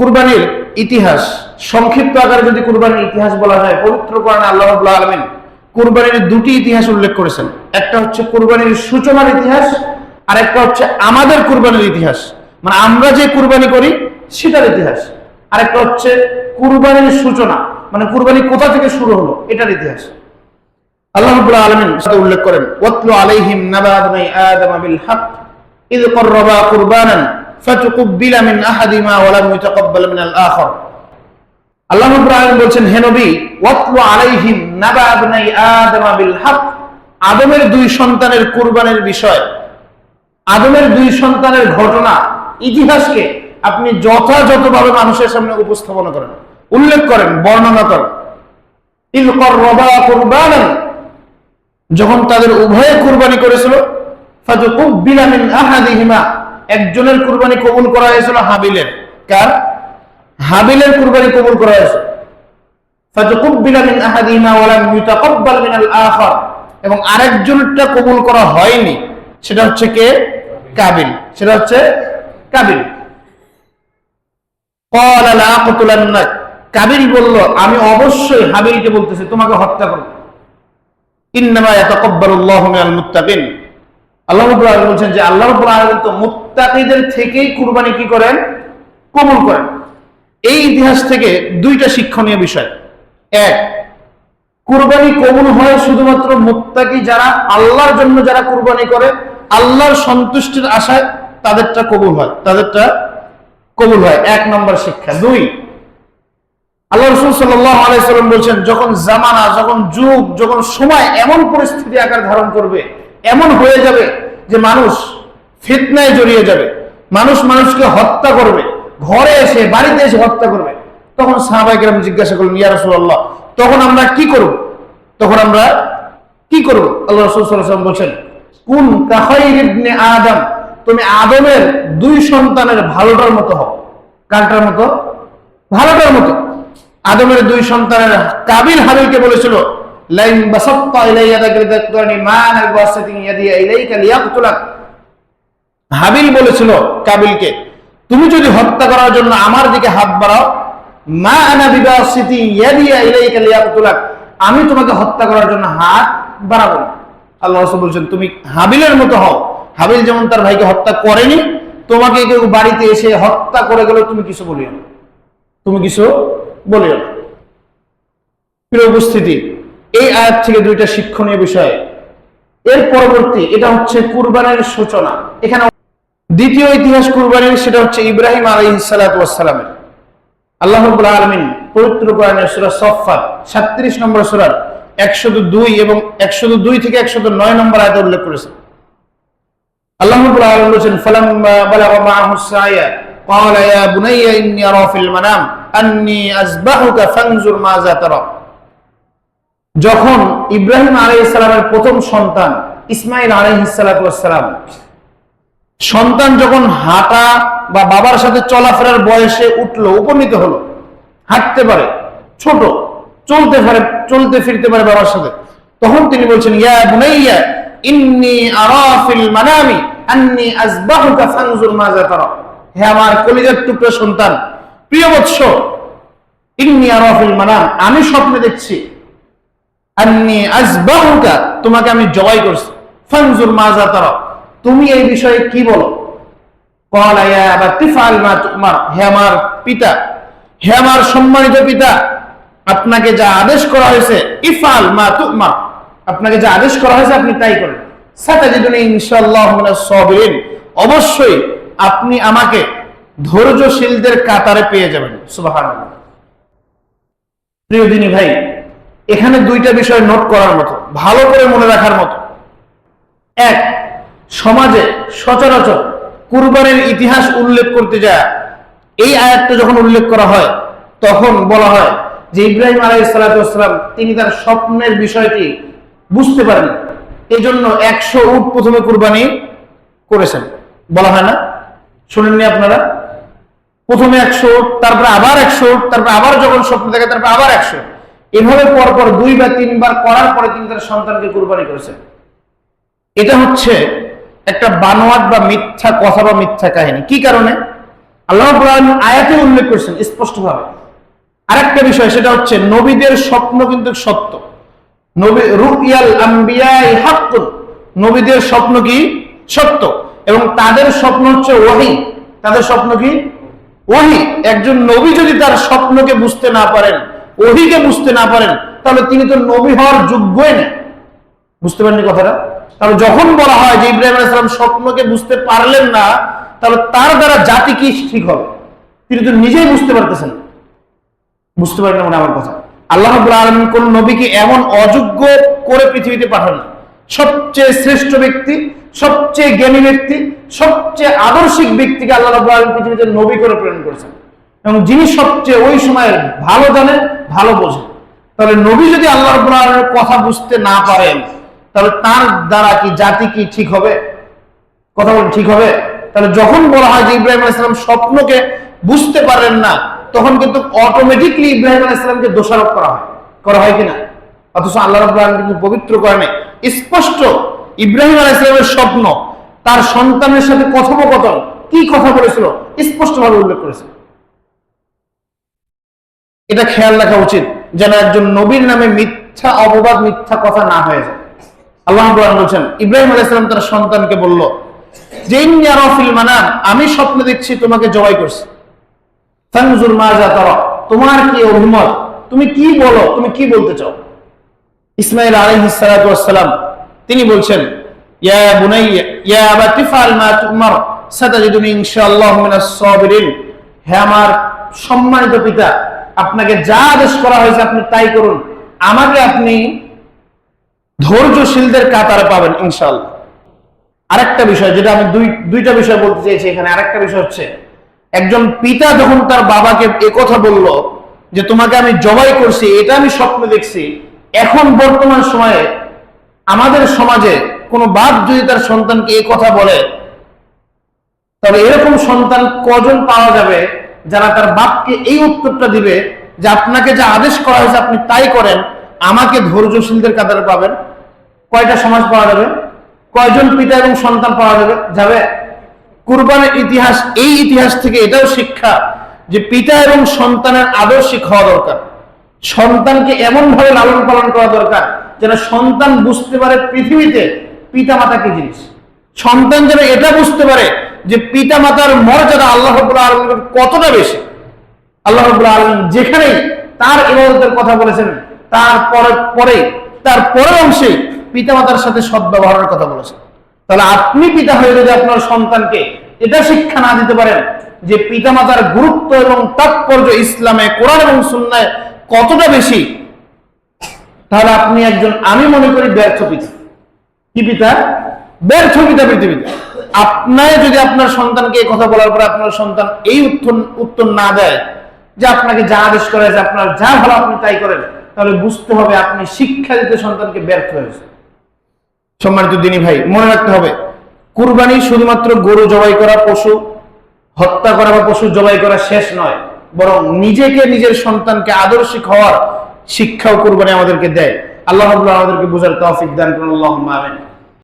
কুরবানির ইতিহাস, সংক্ষিপ্ত আকারে যদি কুরবানির ইতিহাস বলা যায়, পবিত্র কোরআন আল্লাহ আব্লা আলমিন কুরবানির দুটি ইতিহাস উল্লেখ করেছেন। একটা হচ্ছে কুরবানির সূচনার ইতিহাস, আর একটা হচ্ছে আমাদের কুরবানির ইতিহাস। মানে আমরা যে কুরবানি করি, সেটার ইতিহাস। আর একটা হচ্ছে কুরবানির সূচনা মানে কুরবানি কোথা থেকে শুরু হলো, এটার ইতিহাস। আল্লাহ রাব্বুল সাথে উল্লেখ করেন, ওয়াতলু আলাইহিম নাবাদ আদম বিল হক কুরবানান فتقبل من احدهما ولم يتقبل من الاخر আল্লাহ রাব্বুল আলামিন বলছেন হে নবী ওয়াতলু আলাইহিম নাবা আবনাই আদম বিল হক আদমের দুই সন্তানের কুরবানির বিষয় আদমের দুই সন্তানের ঘটনা ইতিহাসকে আপনি যথাযথভাবে মানুষের সামনে উপস্থাপনা করেন উল্লেখ করেন বর্ণনা করেন ইল করবা কুরবানান যখন তাদের উভয়ে কুরবানি করেছিল ফাতুকুব্বিলা মিন আহাদিহিমা একজনের কুরবানি কবুল করা হয়েছিল হাবিলের। কার? হাবিলের কুরবানি কবুল করা হয়েছিল আমি অবশ্যই হাবিলকে বলতেছি, তোমাকে হত্যা করব। ইন্নামা এত কব্বাল মুত্তাবিন আল্লাহ আলামিন বলছেন যে আল্লাহ রাব্বুল আলামিন তো মুত্তাকিদের থেকেই কুরবানি কি করেন? কবুল করেন। এই ইতিহাস থেকে দুইটা শিক্ষণীয় বিষয়। এক, কুরবানি কবুল হয় শুধুমাত্র মুত্তাকি যারা আল্লাহর জন্য যারা কুরবানি করে, আল্লাহর সন্তুষ্টির আশায় তাদেরটা কবুল হয়, তাদেরটা কবুল হয়। এক নম্বর শিক্ষা। দুই, আল্লাহ রসুল সাল্লাম বলছেন, যখন জামানা, যখন যুগ, যখন সময় এমন পরিস্থিতি আকার ধারণ করবে এমন হয়ে যাবে যে মানুষ ফিতনায় জড়িয়ে যাবে। মানুষ মানুষকে হত্যা করবে। ঘরে এসে, বাড়িতে এসে হত্যা করবে। তখন সাহাবাইকেরাম জিজ্ঞাসা করলেন, ইয়া রাসূলুল্লাহ, তখন আমরা কি করব? তখন আমরা কি করব? আল্লাহ রসুল বলছেন, কুন কাহাইর ইবনে আদম, তুমি আদমের দুই সন্তানের ভালোটার মতো হও। কারটার মতো? ভালোটার মতো। আদমের দুই সন্তানের কাবিল হাবিলকে বলেছিল হাবিল বলেছিল কাবিলকে, তুমি যদি হত্যা করার জন্য আমার দিকে হাত বাড়াও মা আনা আমি তোমাকে হত্যা করার জন্য হাত বাড়াবো না। আল্লাহ বলছেন, তুমি হাবিলের মতো হও। হাবিল যেমন তার ভাইকে হত্যা করেনি, তোমাকে কেউ বাড়িতে এসে হত্যা করে গেলে তুমি কিছু বলিও না। তুমি কিছু বলিও না। প্রিয় উপস্থিতি এই আয়াত থেকে দুইটা শিক্ষণীয় বিষয় এর পরবর্তী এটা হচ্ছে কুরবানের সূচনা এখানে দ্বিতীয় ইতিহাস কুরবানির সেটা হচ্ছে ইব্রাহিম আলাইহিসসালামের আল্লাহ রাব্বুল আলামিন পবিত্র কোরআনের সূরা সফফাত 37 নম্বর সূরার 102 এবং 102 থেকে 109 নম্বর আয়াতে উল্লেখ করেছেন আল্লাহ রাব্বুল আলামিন বলেছেন ফালাম্মা বালাগা মাআহু সায়া قال يا بني إني أرى في المنام أني أذبحك فانظر ماذا ترى যখন ইব্রাহিম আলাইহিস সালামের প্রথম সন্তান ইসমাইল সালাম, সন্তান যখন হাঁটা বা বাবার সাথে চলাফেরার বয়সে উঠল, উপনীত হলো, হাঁটতে পারে, ছোট, চলতে পারে, চলতে ফিরতে পারে বাবার সাথে, তখন তিনি বলছেন, ইয়া বুনাইয়া, ইন্নি আরা ফিল মানামি, আন্নি আযবাহুকা ফানজুর তারা। হে আমার কলিজার টুকরা সন্তান, প্রিয় বৎস, ইন্নি আরা ফিল মানাম, আমি স্বপ্নে দেখছি তোমাকে আমি জয় করছি। ফানজুর মাযা তারা, তুমি এই বিষয়ে কি বলো? ক্বালা ইয়া মা তুমার, হে আমার পিতা, হে আমার সম্মানিত পিতা, আপনাকে যা আদেশ করা হয়েছে, ইফআল মা তুমার, আপনাকে যা আদেশ করা হয়েছে আপনি তাই করেন। সাতাজিদুনি ইনশাআল্লাহ মিনাস সাবিরিন, অবশ্যই আপনি আমাকে ধৈর্যশীলদের কাতারে পেয়ে যাবেন। সুবহানাল্লাহ। প্রিয় দিনী ভাই এখানে দুইটা বিষয় নোট করার মতো, ভালো করে মনে রাখার মতো। এক, সমাজে সচরাচর কুরবানির ইতিহাস উল্লেখ করতে যায়। এই আয়াতটা যখন উল্লেখ করা হয়, তখন বলা হয় যে ইব্রাহিম আলাই সালাতাম তিনি তার স্বপ্নের বিষয়টি বুঝতে পারেন এই জন্য একশো উট প্রথমে কুরবানি করেছেন। বলা হয় না? শুনেননি আপনারা? প্রথমে একশো তারপরে আবার একশো তারপরে আবার যখন স্বপ্ন দেখে, তারপরে আবার একশো এভাবে পরপর দুই বা তিনবার করার পরে তিনি তার সন্তানকে কুরবানি করেছেন। এটা হচ্ছে একটা বানোয়াট বা মিথ্যা কথা বা মিথ্যা কাহিনী। কি কারণে? আল্লাহ আয়াতে উল্লেখ করেছেন স্পষ্টভাবে। আরেকটা বিষয়, সেটা হচ্ছে নবীদের স্বপ্ন কিন্তু সত্য। নবী রুয়াল আম্বিয়াই হাক্কুন। নবীদের স্বপ্ন কি? সত্য। এবং তাদের স্বপ্ন হচ্ছে ওয়াহি। তাদের স্বপ্ন কি? ওহি একজন নবী যদি তার স্বপ্নকে বুঝতে না পারেন ওহিকে বুঝতে না পারেন, তাহলে তিনি তো নবী হওয়ার যোগ্যই না। বুঝতে পারেননি কথাটা? তাহলে যখন বলা হয় যে ইব্রাহিম আলাইসালাম স্বপ্নকে বুঝতে পারলেন না, তাহলে তার দ্বারা জাতি কি ঠিক হবে? তিনি তো নিজেই বুঝতে পারতেছেন। বুঝতে পারেন মানে আমার কথা। আল্লাহ আলামিন কোন নবীকে এমন অযোগ্য করে পৃথিবীতে পাঠান সবচেয়ে শ্রেষ্ঠ ব্যক্তি, সবচেয়ে জ্ঞানী ব্যক্তি, সবচেয়ে আদর্শিক ব্যক্তিকে আল্লাহ আলামিন পৃথিবীতে নবী করে প্রেরণ করেছেন। এবং যিনি সবচেয়ে ওই সময়ের ভালো জানেন ভালো বোঝেন তাহলে নবী যদি আল্লাহ রাব্বুল আলামিনের কথা বুঝতে না পারেন, তাহলে তার দ্বারা কি জাতি কি ঠিক হবে? কথা বলেন, ঠিক হবে? তাহলে যখন বলা হয় যে ইব্রাহিম আলাইসালাম স্বপ্নকে বুঝতে পারেন না, তখন কিন্তু অটোমেটিকলি ইব্রাহিম আলাইসালামকে দোষারোপ করা হয়। করা হয় কিনা অথচ আল্লাহ রাব্বুল আলামিন কিন্তু পবিত্র করে নাই। স্পষ্ট, ইব্রাহিম আলাইসালামের স্বপ্ন, তার সন্তানের সাথে কথোপকথন, কি কথা বলেছিল? স্পষ্টভাবে উল্লেখ করেছে। এটা খেয়াল রাখা উচিত যেন একজন নবীর নামে মিথ্যা অপবাদ, মিথ্যা কথা না হয়ে যায়। আল্লাহ বলছেন, ইব্রাহিম আলাইহিস তার সন্তানকে বলল আমি স্বপ্ন দেখছি তোমাকে জবাই করছি। তোমার কি অভিমত? তুমি কি বলো? তুমি কি বলতে চাও? ইসমাইল ওয়াসসালাম তিনি বলছেন ইনশাআল্লাহ হে আমার সম্মানিত পিতা আপনাকে যা আদেশ করা হয়েছে আপনি তাই করুন। আমাকে আপনি ধৈর্যশীলদের কাতারে পাবেন, ইনশাআল্লাহ। আরেকটা বিষয়, যেটা আমি দুই, দুইটা বিষয় বলতে চাইছি এখানে। আরেকটা বিষয় হচ্ছে, একজন পিতা যখন তার বাবাকে কথা বলল যে, তোমাকে আমি জবাই করছি, এটা আমি স্বপ্ন দেখছি। এখন বর্তমান সময়ে আমাদের সমাজে কোনো বাপ যদি তার সন্তানকে এই কথা বলে, তবে এরকম সন্তান কজন পাওয়া যাবে যারা তার বাপকে এই উত্তরটা দিবে যে আপনাকে যা আদেশ করা হয়েছে আপনি তাই করেন, আমাকে ধৈর্যশীলদের কাতারে পাবেন। কয়টা সমাজ পাওয়া যাবে? কয়জন পিতা এবং সন্তান পাওয়া যাবে? যাবে? কুরবানের ইতিহাস, এই ইতিহাস থেকে এটাও শিক্ষা যে পিতা এবং সন্তানের আদর্শিক হওয়া দরকার। সন্তানকে এমন ভাবে লালন পালন করা দরকার যেন সন্তান বুঝতে পারে পৃথিবীতে পিতা মাতা কি জিনিস। সন্তান যেন এটা বুঝতে পারে যে পিতা মাতার মর্যাদা আল্লাহ আলামিনের কতটা বেশি? আল্লাহ আলামিন যেখানেই তার ইবাদতের কথা বলেছেন, তার পরে পরে তার পরের অংশে পিতামাতার সাথে সদ্ব্যবহারের কথা বলেছেন। তাহলে আপনি পিতা হয়ে যদি আপনার সন্তানকে এটা শিক্ষা না দিতে পারেন যে পিতামাতার গুরুত্ব এবং তাৎপর্য ইসলামে, কোরআন এবং সুন্নায় কতটা বেশি, তাহলে আপনি একজন আমি মনে করি ব্যর্থ পিতা। কি পিতা? ব্যর্থ পিতা পৃথিবীতে। আপনার যদি আপনার সন্তানকে এই কথা বলার পর আপনার সন্তান এই উত্তর উত্তর না দেয়, যে আপনাকে যা আদেশ করা হয়েছে, আপনার যা ভালো আপনি তাই করেন, তাহলে বুঝতে হবে আপনি শিক্ষা দিতে সন্তানকে ব্যর্থ হয়েছে সম্মানিত দিনী ভাই, মনে রাখতে হবে, কুরবানি শুধুমাত্র গরু জবাই করা পশু, হত্যা করা বা পশু জবাই করা শেষ নয়, বরং নিজেকে, নিজের সন্তানকে আদর্শিক হওয়ার শিক্ষাও কুরবানি আমাদেরকে দেয়। আল্লাহ আমাদেরকে বোঝার তৌফিক দান করুন, আল্লাহুম্মা আমিন।